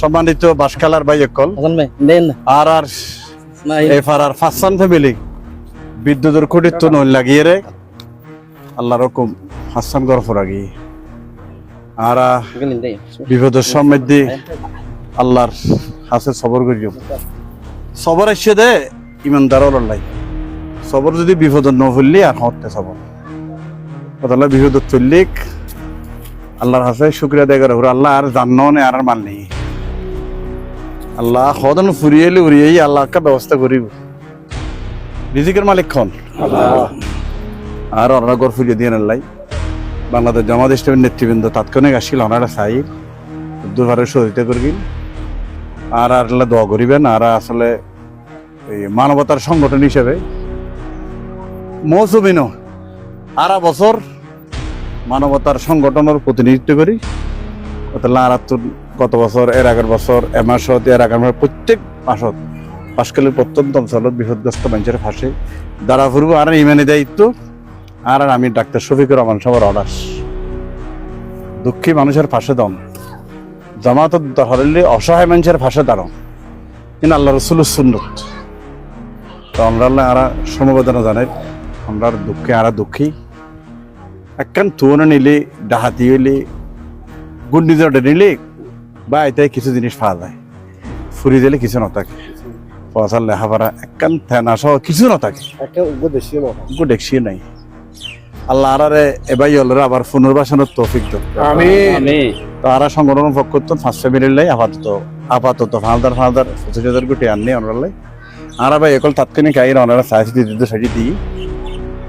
সম্মানিত বাসকালার না। আর আর এফার আর ফাসান ফ্যামিলি বিদ্যুতের খুঁটির তো নই লাগিয়ে রে। আল্লাহ রকম হাসান গরফর আগিয়ে আর বিপদের সমৃদ্ধি আল্লাহর হাসে সবর করিও। সবর এসে দে ইমানদার লাই সবর যদি বিপদ ন ফুললি আর হতে সবর। কথা বিপদ চললিক আল্লাহর হাসে শুক্রিয়া দেয় করে আল্লাহ আর জান্ন আর মাল নেই। আল্লাহ সদন ফুরিয়েলি উড়িয়ে আল্লাহ একটা ব্যবস্থা করিব। রিজিকের মালিক খন? আর গড় ফুরিয়ে দিয়ে নেলাই বাংলাদেশ জামাত ইসলামের নেতৃবৃন্দ তাৎক্ষণিক আসছিল ওনারা চাই দুবারে সহযোগিতা করবেন আর আর আল্লাহ দোয়া করিবেন আর আসলে এই মানবতার সংগঠন হিসেবে। মৌসুমিন আর বছর মানবতার সংগঠনের প্রতিনিধিত্ব করি। অতলা আর গত বছর, এর আগের বছর, এ মাসত, এর আগের মাস প্রত্যেক মাসত পাশকালের প্রত্যন্ত অঞ্চলত বিপদগ্রস্ত মানুষের ফাঁসে দ্বারা ফুরব আর ইমানি দায়িত্ব আর আমি ডাক্তার শফিকুর রহমান সবার অর্ডার। দুঃখী মানুষের ফাঁসে দম জামাত হরলে অসহায় মানুষের ফাঁসে দাঁড়াও কিন্তু আল্লাহ রসুল সুন্নত। তো আমরা আল্লাহ আরা সমবেদনা জানাই। আমরা দুঃখে আরা দুঃখী। একখান তুয়না নিলে, ডাহাতি হইলে গুন্ডিজটা নিলে বা এটাই কিছু জিনিস পাওয়া যায় ফুরি দিলে কিছু নথাকে। পয়সা লেখাপড়া একখান থেনা সহ কিছু না গো দেখছি নাই। আল্লাহ আরারে এবার হলরে আবার পুনর্বাসনের তৌফিক দাও। আমি আমি তো আরা সংগঠন পক্ষ তো ফার্স্ট ফ্যামিলির আপাতত আপাতত ফালদার ফালদার পঁচিশ হাজার কোটি আননি অনারালাই আর ভাই একল তাৎক্ষণিক আইন অনারা সাহায্য দিয়ে দিতে সাজি দিই।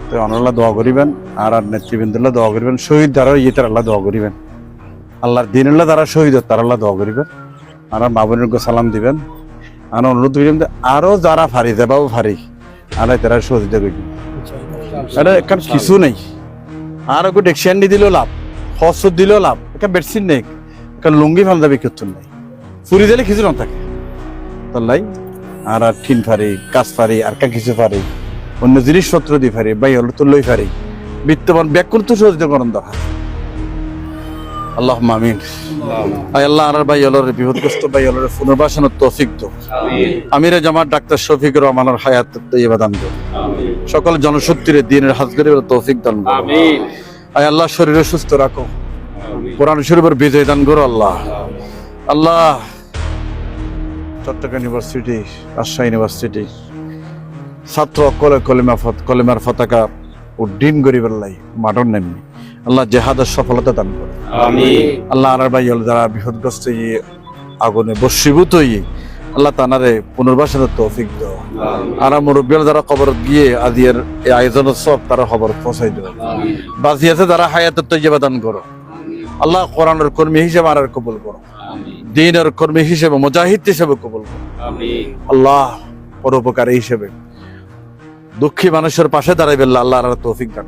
তো অনারা দোয়া করিবেন আর আর নেতৃবৃন্দুল্লাহ দোয়া করিবেন শহীদ দ্বারা ইয়েতার আল্লাহ দোয়া করিবেন। আল্লাহর দিনুল্লাহ দ্বারা শহীদ তার আল্লাহ দোয়া করিবেন আর আর মাবনুর সালাম দিবেন। আর অনুরোধ করিবেন যে আরও যারা ফারি দেবাও ফারি আর তারা সহযোগিতা করবেন এটা এখান কিছু নেই। আর একটু ডেকশিয়ান দিলেও লাভ হস দিলেও লাভ, একটা বেডশিট নেই। একটা লুঙ্গি পাঞ্জাবি কিছু নেই। ফুরি দিলে কিছু না থাকে। তাল্লাই আর আর ঠিন ফারি কাজ ফারি, আর কা কিছু ফারি, অন্য জিনিসপত্র দিয়ে ফারি, বাই হলো তো লই ফারি। বিত্তবান ব্যাগ করতে সহযোগিতা করেন দরকার। আল্লাহ মামিন আল্লাহ আর ভাই হলোর বিপদগ্রস্ত ভাই হলোর পুনর্বাসনের তৌফিক দো। আমিরে জামাত ডাক্তার শফিকুর রহমানের হায়াত ইবাদান দো সকল জনশক্তির দিনের হাত করে তৌফিক দান করো। আয় আল্লাহ শরীরে সুস্থ রাখো। কোরআন শরীফের বিজয় দান করো আল্লাহ। আল্লাহ চট্টগ্রাম ইউনিভার্সিটি রাজশাহী ইউনিভার্সিটি ছাত্র কলে কলিমা কলিমার পতাকা উড্ডীন করিবার লাই মাঠন নেননি আল্লাহ জেহাদের সফলতা দান করো আল্লাহ আর ভাই যারা বিপদগ্রস্ত ইয়ে আগুনে বসীভূত ইয়ে আল্লাহ তানারে পুনর্বাসনের তৌফিক দাও। আর মুরব্বীরা যারা খবর গিয়ে আদিয়ের এই আয়োজনের সব তারা খবর পৌঁছাই দেবে বাজি আছে যারা হায়াতের তৈবা দান করো। আল্লাহ কোরআনের কর্মী হিসেবে আর কবুল করো। দিনের কর্মী হিসেবে মুজাহিদ হিসেবে কবুল করো। আল্লাহ পরোপকারী হিসেবে দুঃখী মানুষের পাশে দাঁড়াইবে আল্লাহ আর তৌফিক দান